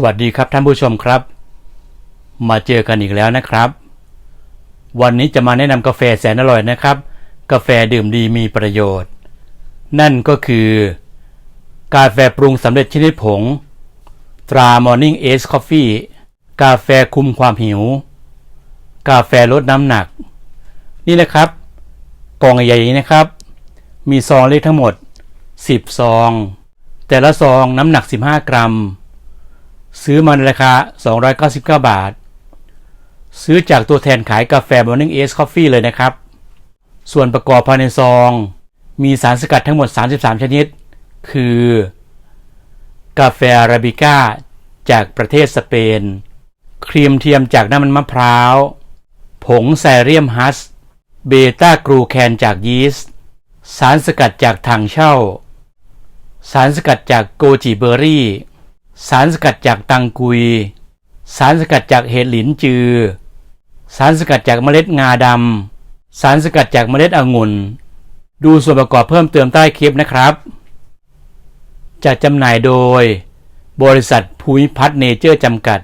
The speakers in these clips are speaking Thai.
สวัสดีครับท่านผู้ชมครับ มาเจอกันอีกแล้วนะครับ วันนี้จะมาแนะนำกาแฟแสนอร่อยนะครับ กาแฟดื่มดีมีประโยชน์ นั่นก็คือ กาแฟปรุงสำเร็จชนิดผง ตรา Morning Ace Coffee กาแฟคุมความหิว กาแฟลดน้ำหนัก นี่นะครับ กล่องใหญ่ๆนะครับ มีซองเล็กทั้งหมด 10 ซอง แต่ละซองน้ำหนัก 15 กรัม ซื้อมาในราคา 299 บาท ซื้อจากตัวแทนขายกาแฟ Morning Ace Coffee เลยนะครับ ส่วนประกอบภายในซอง มีสารสกัดทั้งหมด 33 ชนิด คือ กาแฟอาราบิก้าจากประเทศสเปน ครีมเทียมจากน้ำมันมะพร้าว ผงไซเรียมฮัส เบต้ากรูแคนจากยีสต์ สารสกัดจากถังเช่า สารสกัดจากโกจิเบอร์รี่ สารสกัดจากตังกุย สารสกัดจากเห็ดหลินจือ สารสกัดจากเมล็ดงาดำ สารสกัดจากเมล็ดองุ่น ดูส่วนประกอบเพิ่มเติมใต้คลิปนะครับ จัดจำหน่ายโดย บริษัทภูมิพัฒน์เนเจอร์จำกัด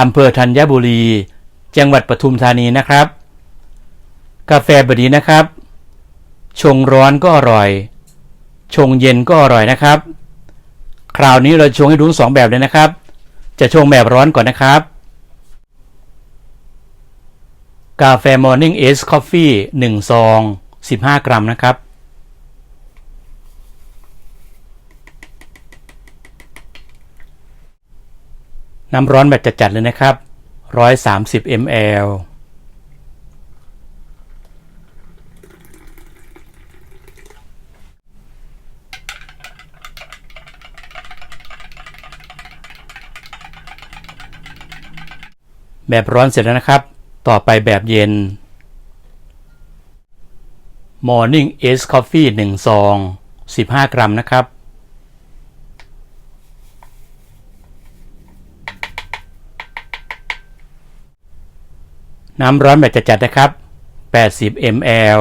อำเภอธัญบุรี จังหวัดปทุมธานีนะครับ กาแฟบดีนะครับ ชงร้อนก็อร่อย ชงเย็นก็อร่อยนะครับ คราวนี้เราชงให้ดูสองแบบเลยนะครับ จะชงแบบร้อนก่อนนะครับ กาแฟ Morning Ace Coffee 1ซอง15กรัมนะครับ น้ำร้อนแบบจัดๆเลยนะครับ 130 ml แบบร้อนเสร็จแล้วนะครับ ต่อไปแบบเย็น Morning Ace Coffee 1ซอง15 กรัมนะครับ น้ำร้อนแบบจัดๆนะครับ 80 ml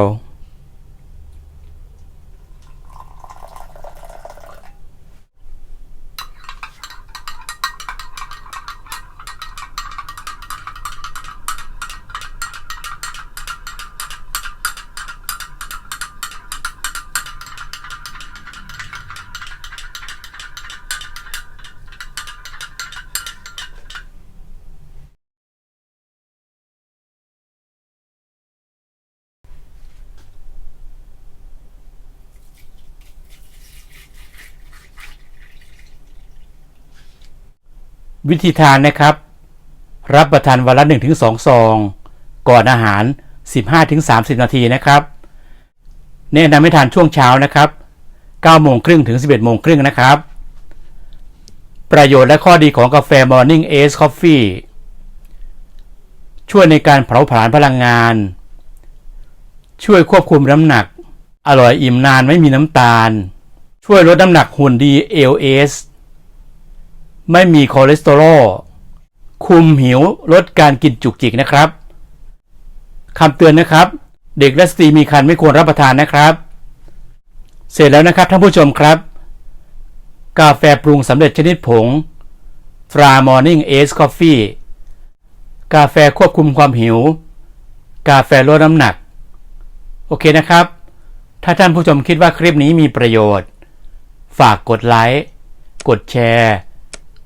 วิธีทานนะครับ รับประทานวันละ 1-2 ซอง ก่อนอาหาร 15-30 นาทีนะครับ แนะนำให้ทานช่วงเช้านะครับ9โมงครึ่งถึง 11โมงครึ่งนะครับ ประโยชน์และข้อดีของกาแฟ Morning Ace Coffee ช่วยในการเผาผลาญพลังงาน ช่วยควบคุมน้ำหนัก อร่อยอิ่มนานไม่มีน้ำตาล ช่วยลดน้ำหนักหุ่นดี LS ไม่มีคอเลสเตอรอลคุมหิวลดการกินจุกจิกนะครับคำเตือนนะครับ เด็กและสตรีมีครรภ์ไม่ควรรับประทานนะครับ เสร็จแล้วนะครับท่านผู้ชมครับ กาแฟปรุงสำเร็จชนิดผงตรา Morning Ace Coffee กาแฟควบคุมความหิว กาแฟลดน้ำหนัก โอเคนะครับ ถ้าท่านผู้ชมคิดว่าคลิปนี้มีประโยชน์ ฝากกดไลค์ กดแชร์